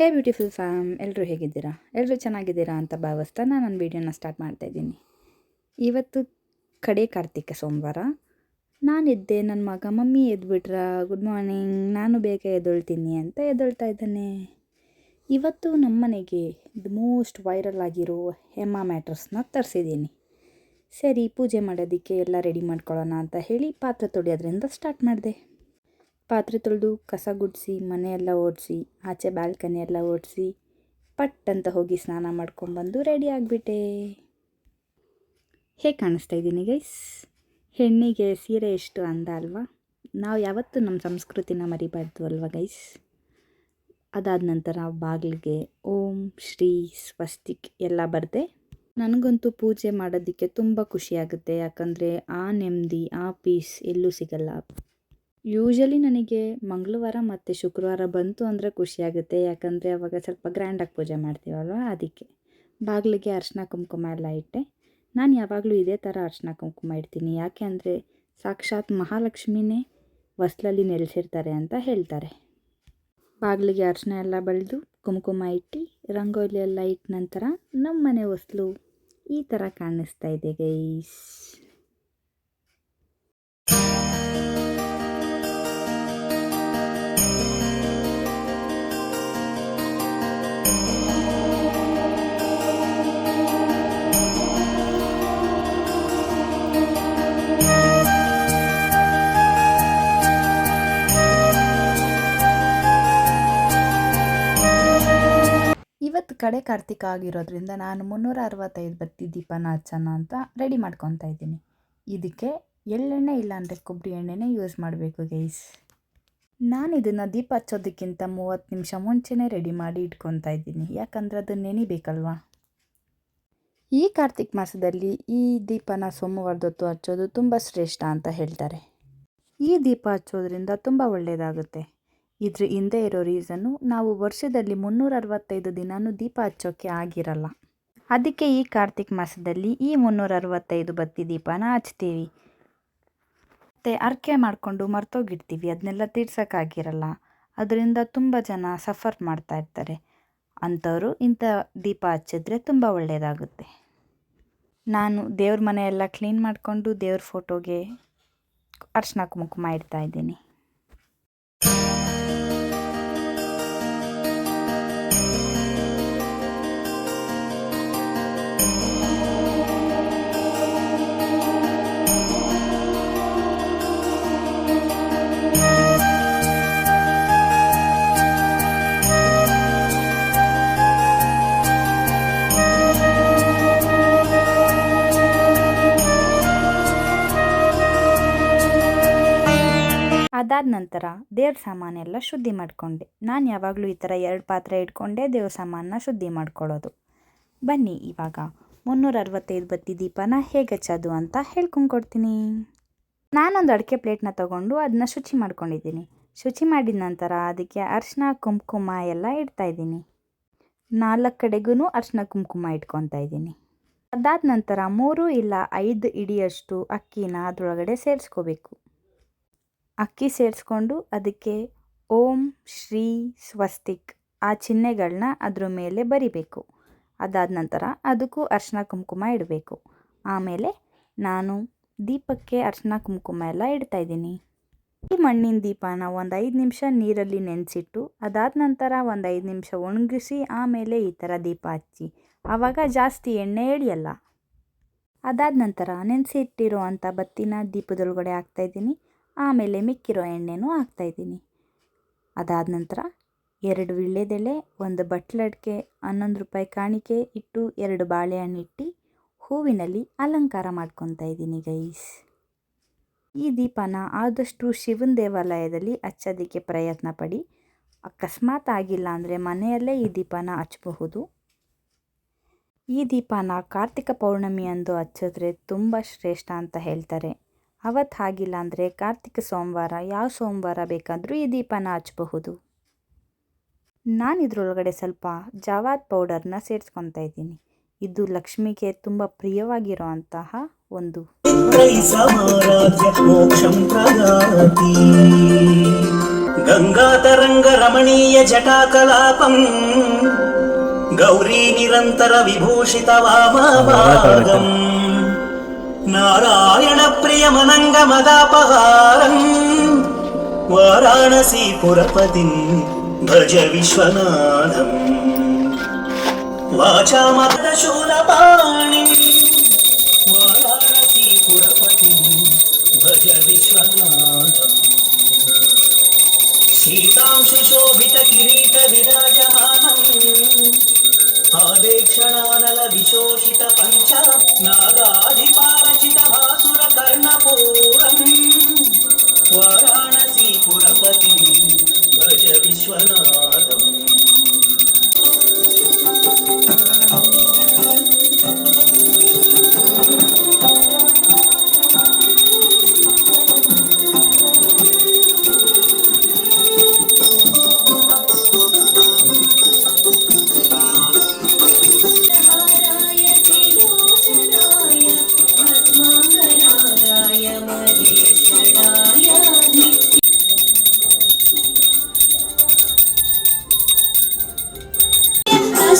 ಹೇ beautiful fam ಎಲ್ಲರೂ ಹೇಗಿದ್ದೀರಾ? ಎಲ್ಲರೂ ಚೆನ್ನಾಗಿದ್ದೀರಾ ಅಂತ ಭಾವಿಸ್ತಾ ನಾನು ನನ್ನ ವೀಡಿಯೋನ ಸ್ಟಾರ್ಟ್ ಮಾಡ್ತಾ ಇದ್ದೀನಿ. ಇವತ್ತು ಕಡೆ ಕಾರ್ತಿಕ ಸೋಮವಾರ. ನಾನಿದ್ದೆ ನನ್ನ ಮಗ ಮಮ್ಮಿ ಎದ್ಬಿಟ್ರ, ಗುಡ್ ಮಾರ್ನಿಂಗ್, ನಾನು ಬೇಗ ಎದ್ದೊಳ್ತೀನಿ ಅಂತ ಎದ್ದೊಳ್ತಾ ಇದ್ದಾನೆ. ಇವತ್ತು ನಮ್ಮನೆಗೆ ದ ಮೋಸ್ಟ್ ವೈರಲ್ ಆಗಿರೋ ಹೆಮ್ಮ ಮ್ಯಾಟ್ರಸ್ನ ತರಿಸಿದ್ದೀನಿ. ಸರಿ, ಪೂಜೆ ಮಾಡೋದಕ್ಕೆ ಎಲ್ಲ ರೆಡಿ ಮಾಡ್ಕೊಳ್ಳೋಣ ಅಂತ ಹೇಳಿ ಪಾತ್ರೆ ತೊಳೆಯೋದ್ರಿಂದ ಸ್ಟಾರ್ಟ್ ಮಾಡಿದೆ. ಪಾತ್ರೆ ತೊಳೆದು ಕಸ ಗುಡಿಸಿ, ಮನೆಯೆಲ್ಲ ಓಡಿಸಿ, ಆಚೆ ಬಾಲ್ಕನಿ ಎಲ್ಲ ಓಡಿಸಿ ಪಟ್ ಅಂತ ಹೋಗಿ ಸ್ನಾನ ಮಾಡ್ಕೊಂಡ್ಬಂದು ರೆಡಿ ಆಗಿಬಿಟ್ಟೆ. ಹೇಗೆ ಕಾಣಿಸ್ತಾ ಇದ್ದೀನಿ ಗೈಸ್? ಹೆಣ್ಣಿಗೆ ಸೀರೆ ಎಷ್ಟು ಅಂದ ಅಲ್ವಾ? ನಾವು ಯಾವತ್ತೂ ನಮ್ಮ ಸಂಸ್ಕೃತಿನ ಮರಿಬಾರ್ದು ಅಲ್ವಾ ಗೈಸ್? ಅದಾದ ನಂತರ ಬಾಗಿಲಿಗೆ ಓಂ, ಶ್ರೀ, ಸ್ವಸ್ತಿಕ್ ಎಲ್ಲ ಬರದೆ. ನನಗಂತೂ ಪೂಜೆ ಮಾಡೋದಕ್ಕೆ ತುಂಬ ಖುಷಿಯಾಗುತ್ತೆ ಯಾಕಂದರೆ ಆ ನೆಮ್ಮದಿ ಆ ಪೀಸ್ ಎಲ್ಲೂ ಸಿಗಲ್ಲ. ಯೂಶಲಿ ನನಗೆ ಮಂಗಳವಾರ ಮತ್ತು ಶುಕ್ರವಾರ ಬಂತು ಅಂದರೆ ಖುಷಿಯಾಗುತ್ತೆ ಯಾಕಂದರೆ ಅವಾಗ ಸ್ವಲ್ಪ ಗ್ರ್ಯಾಂಡಾಗಿ ಪೂಜೆ ಮಾಡ್ತೀವಲ್ವ? ಅದಕ್ಕೆ. ಬಾಗಿಲಿಗೆ ಅರ್ಶಿನ ಕುಂಕುಮ ಎಲ್ಲ ಇಟ್ಟೆ. ನಾನು ಯಾವಾಗಲೂ ಇದೇ ಥರ ಅರ್ಶಿನ ಕುಂಕುಮ ಇಡ್ತೀನಿ. ಯಾಕೆ ಅಂದರೆ ಸಾಕ್ಷಾತ್ ಮಹಾಲಕ್ಷ್ಮಿನೇ ಹೊಸ್ಲಲ್ಲಿ ನೆಲೆಸಿರ್ತಾರೆ ಅಂತ ಹೇಳ್ತಾರೆ. ಬಾಗಿಲಿಗೆ ಅರ್ಶಿನ ಎಲ್ಲ ಬಳಿದು ಕುಂಕುಮ ಇಟ್ಟು ರಂಗೋಲಿ ಎಲ್ಲ ಇಟ್ಟ ನಂತರ ನಮ್ಮ ಮನೆ ಹೊಸ್ಲು ಈ ಥರ ಕಾಣಿಸ್ತಾ ಇದೆ ಗೈಸ್. ಕಡೆ ಕಾರ್ತಿಕ ಆಗಿರೋದ್ರಿಂದ ನಾನು ಮುನ್ನೂರ ಅರವತ್ತೈದು ಬತ್ತಿ ದೀಪನ ಹಚ್ಚೋಣ ಅಂತ ರೆಡಿ ಮಾಡ್ಕೊತಾ ಇದ್ದೀನಿ. ಇದಕ್ಕೆ ಎಳ್ಳೆಣ್ಣೆ ಇಲ್ಲಾಂದರೆ ಕೊಬ್ಬರಿ ಎಣ್ಣೆನೇ ಯೂಸ್ ಮಾಡಬೇಕು ಗೈಸ್ ನಾನು ಇದನ್ನು ದೀಪ ಹಚ್ಚೋದಕ್ಕಿಂತ ಮೂವತ್ತು ನಿಮಿಷ ಮುಂಚೆನೇ ರೆಡಿ ಮಾಡಿ ಇಟ್ಕೊತಾ ಇದ್ದೀನಿ. ಯಾಕಂದರೆ ಅದು ನೆನಿಬೇಕಲ್ವಾ ಈ ಕಾರ್ತಿಕ್ ಮಾಸದಲ್ಲಿ ಈ ದೀಪನ ಸೋಮವಾರದೊತ್ತು ಹಚ್ಚೋದು ತುಂಬ ಶ್ರೇಷ್ಠ ಅಂತ ಹೇಳ್ತಾರೆ. ಈ ದೀಪ ಹಚ್ಚೋದ್ರಿಂದ ತುಂಬ ಒಳ್ಳೆಯದಾಗುತ್ತೆ ಇದ್ರ ಹಿಂದೆ ಇರೋ ರೀಸನ್ನು ನಾವು ವರ್ಷದಲ್ಲಿ ಮುನ್ನೂರ ಅರವತ್ತೈದು ದಿನವೂ ದೀಪ ಹಚ್ಚೋಕ್ಕೆ ಆಗಿರಲ್ಲ. ಅದಕ್ಕೆ ಈ ಕಾರ್ತಿಕ್ ಮಾಸದಲ್ಲಿ ಈ ಮುನ್ನೂರ ಅರವತ್ತೈದು ಬತ್ತಿ ದೀಪನ ಹಚ್ತೀವಿ. ಮತ್ತು ಅರ್ಕೆ ಮಾಡಿಕೊಂಡು ಮರ್ತೋಗಿರ್ತೀವಿ ಅದನ್ನೆಲ್ಲ ತೀರ್ಸೋಕ್ಕಾಗಿರಲ್ಲ. ಅದರಿಂದ ತುಂಬ ಜನ ಸಫರ್ ಮಾಡ್ತಾ ಇರ್ತಾರೆ. ಅಂಥವರು ಇಂಥ ದೀಪ ಹಚ್ಚಿದ್ರೆ ತುಂಬ ಒಳ್ಳೆಯದಾಗುತ್ತೆ ನಾನು ದೇವ್ರ ಮನೆಯೆಲ್ಲ ಕ್ಲೀನ್ ಮಾಡಿಕೊಂಡು ದೇವ್ರ ಫೋಟೋಗೆ ಅರ್ಶಿನ ಕುಂಕುಮ ಇಡ್ತಾ ಅದಾದ ನಂತರ ದೇವ್ರ ಸಾಮಾನೆಲ್ಲ ಶುದ್ಧಿ ಮಾಡಿಕೊಂಡೆ. ನಾನು ಯಾವಾಗಲೂ ಈ ಥರ ಎರಡು ಪಾತ್ರೆ ಇಟ್ಕೊಂಡೇ ದೇವ್ರ ಸಾಮಾನನ್ನ ಶುದ್ಧಿ ಮಾಡ್ಕೊಳ್ಳೋದು. ಬನ್ನಿ, ಇವಾಗ ಮುನ್ನೂರ ಅರವತ್ತೈದು ಬತ್ತಿ ದೀಪನ ಹೇಗೆ ಹಚ್ಚೋದು ಅಂತ ಹೇಳ್ಕೊಂಡ್ಕೊಡ್ತೀನಿ ನಾನೊಂದು ಅಡಿಕೆ ಪ್ಲೇಟ್ನ ತೊಗೊಂಡು ಅದನ್ನ ಶುಚಿ ಮಾಡ್ಕೊಂಡಿದ್ದೀನಿ. ಶುಚಿ ಮಾಡಿದ ನಂತರ ಅದಕ್ಕೆ ಅರ್ಶಿನ ಕುಂಕುಮ ಎಲ್ಲ ಇಡ್ತಾಯಿದ್ದೀನಿ ನಾಲ್ಕು ಕಡೆಗೂ ಅರ್ಶಿನ ಕುಂಕುಮ ಇಟ್ಕೊತಾ ಇದ್ದೀನಿ. ಅದಾದ ನಂತರ ಮೂರು ಇಲ್ಲ ಐದು ಇಡಿಯಷ್ಟು ಅಕ್ಕಿನ ಅದರೊಳಗಡೆ ಸೇರಿಸ್ಕೋಬೇಕು. ಅಕ್ಕಿ ಸೇರಿಸ್ಕೊಂಡು ಅದಕ್ಕೆ ಓಂ ಶ್ರೀ ಸ್ವಸ್ತಿಕ್ ಆ ಚಿಹ್ನೆಗಳನ್ನ ಅದ್ರ ಮೇಲೆ ಬರಿಬೇಕು. ಅದಾದ ನಂತರ ಅದಕ್ಕೂ ಅರ್ಶಿನ ಕುಂಕುಮ ಇಡಬೇಕು. ಆಮೇಲೆ ನಾನು ದೀಪಕ್ಕೆ ಅರ್ಶಿನ ಕುಂಕುಮ ಎಲ್ಲ ಇಡ್ತಾಯಿದ್ದೀನಿ ಈ ಮಣ್ಣಿನ ದೀಪನ ಒಂದು ಐದು ನಿಮಿಷ ನೀರಲ್ಲಿ ನೆನೆಸಿಟ್ಟು ಅದಾದ ನಂತರ ಒಂದು ಐದು ನಿಮಿಷ ಒಣಗಿಸಿ ಆಮೇಲೆ ಈ ಥರ ದೀಪ ಹಚ್ಚಿ. ಆವಾಗ ಜಾಸ್ತಿ ಎಣ್ಣೆ ಎಳಿಯಲ್ಲ. ಅದಾದ ನಂತರ ನೆನೆಸಿಟ್ಟಿರೋ ಅಂಥ ಬತ್ತಿನ ದೀಪದೊಳಗಡೆ ಹಾಕ್ತಾಯಿದ್ದೀನಿ ಆಮೇಲೆ ಮಿಕ್ಕಿರೋ ಎಣ್ಣೆನೂ ಹಾಕ್ತಾಯಿದ್ದೀನಿ. ಅದಾದ ನಂತರ ಎರಡು ವೀಳ್ಯದೆಲೆ ಒಂದು ಬಟ್ಲಡ್ಕೆ ಹನ್ನೊಂದು ರೂಪಾಯಿ ಕಾಣಿಕೆ ಇಟ್ಟು ಎರಡು ಬಾಳೆಹಣ್ಣು ಇಟ್ಟು ಹೂವಿನಲ್ಲಿ ಅಲಂಕಾರ ಮಾಡ್ಕೊತಾ ಇದ್ದೀನಿ ಗೈಸ್ ಈ ದೀಪನ ಆದಷ್ಟು ಶಿವನ ದೇವಾಲಯದಲ್ಲಿ ಹಚ್ಚೋದಕ್ಕೆ ಪ್ರಯತ್ನ ಪಡಿ. ಅಕಸ್ಮಾತ್ ಆಗಿಲ್ಲ ಅಂದರೆ ಮನೆಯಲ್ಲೇ ಈ ದೀಪನ ಹಚ್ಚಬಹುದು. ಈ ದೀಪನ ಕಾರ್ತಿಕ ಪೌರ್ಣಮಿಯಂದು ಹಚ್ಚಿದ್ರೆ ತುಂಬ ಶ್ರೇಷ್ಠ ಅಂತ ಹೇಳ್ತಾರೆ. ಅವತ್ತು ಹಾಗಿಲ್ಲ ಅಂದರೆ ಕಾರ್ತಿಕ ಸೋಮವಾರ ಯಾವ ಸೋಮವಾರ ಬೇಕಾದರೂ ಈ ದೀಪನ ಹಚ್ಚಬಹುದು. ನಾನು ಇದರೊಳಗಡೆ ಸ್ವಲ್ಪ ಜಾವಾದ್ ಪೌಡರ್ನ ಸೇರಿಸ್ಕೊತಾ ಇದ್ದೀನಿ. ಇದು ಲಕ್ಷ್ಮಿಗೆ ತುಂಬ ಪ್ರಿಯವಾಗಿರುವಂತಹ ಒಂದು ಗಂಗಾ ತರಂಗ ರಮಣೀಯ ಗಂಗಾತರಂಗ ರಮಣೀಯ ಜಟಾಕಲಾಪಂ ಗೌರಿ ನಿರಂತರ ವಿಭೂಷಿತ ವಾಮಾಭಾಗಂ నారాయణ ప్రియమనంగమదాపహారం. వారాణసీపురపదిం భజ విశ్వనాథం. భజ విశ్వనాథం. సీతాంశుశోభిత కిరీట విరాజమానం ఆవేక్షణానల విశోషిత పంచ నాగాధిపారచిత భాసుర కర్ణపూరం. వారాణసి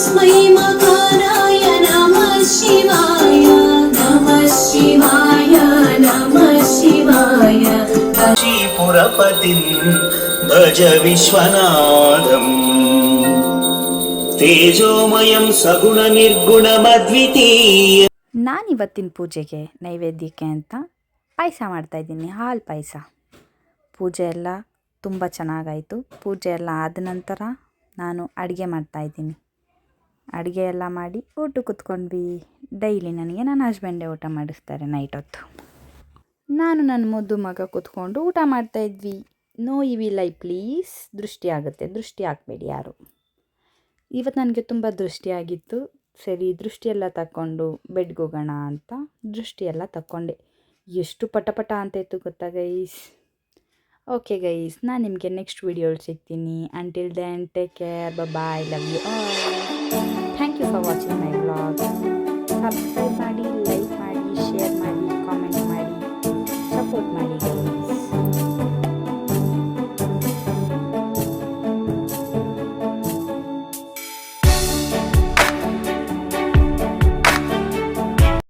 तस्मै मकाराय नमः शिवाय नमः शिवाय नमः शिवाय पुरपतिं भज विश्वनाथम् तेजोमयं सगुणनिर्गुणमद्वितीय ನಾನಿವತ್ತಿನ ಪೂಜೆಗೆ ನೈವೇದ್ಯಕ್ಕೆ ಅಂತ ಪಾಯಸ ಮಾಡ್ತಾಯಿದ್ದೀನಿ ಹಾಲು ಪಾಯಸ ಪೂಜೆ ಎಲ್ಲ ತುಂಬ ಚೆನ್ನಾಗಾಯಿತು ಪೂಜೆ ಎಲ್ಲ ಆದ ನಂತರ ನಾನು ಅಡುಗೆ ಮಾಡ್ತಾಯಿದ್ದೀನಿ ಅಡುಗೆ ಎಲ್ಲ ಮಾಡಿ ಊಟ ಕೂತ್ಕೊಂಡ್ವಿ. ಡೈಲಿ ನನಗೆ ನನ್ನ ಹಸ್ಬೆಂಡೇ ಊಟ ಮಾಡಿಸ್ತಾರೆ ನೈಟ್ ಹೊತ್ತು. ನಾನು ನನ್ನ ಮುದ್ದು ಮಗ ಕೂತ್ಕೊಂಡು ಊಟ ಮಾಡ್ತಾಯಿದ್ವಿ ನೋ ಇವಿಲ್ಲ ಪ್ಲೀಸ್ ದೃಷ್ಟಿ ಆಗುತ್ತೆ. ದೃಷ್ಟಿ ಹಾಕ್ಬೇಡಿ ಯಾರು. ಇವತ್ತು ನನಗೆ ತುಂಬ ದೃಷ್ಟಿಯಾಗಿತ್ತು ಸರಿ ದೃಷ್ಟಿಯೆಲ್ಲ ತಕ್ಕೊಂಡು ಬೆಡ್ಗೆ ಹೋಗೋಣ ಅಂತ ದೃಷ್ಟಿಯೆಲ್ಲ ತಕ್ಕೊಂಡೆ. ಎಷ್ಟು ಪಟಪಟ ಅಂತ ಇತ್ತು ಗೊತ್ತಾ ಗೈಸ್ ಓಕೆ ಗೈಸ್ ನಾನು ನಿಮಗೆ ನೆಕ್ಸ್ಟ್ ವೀಡಿಯೋಲಿ ಸಿಗ್ತೀನಿ. Until then take care bye love you all for watching my vlog. Have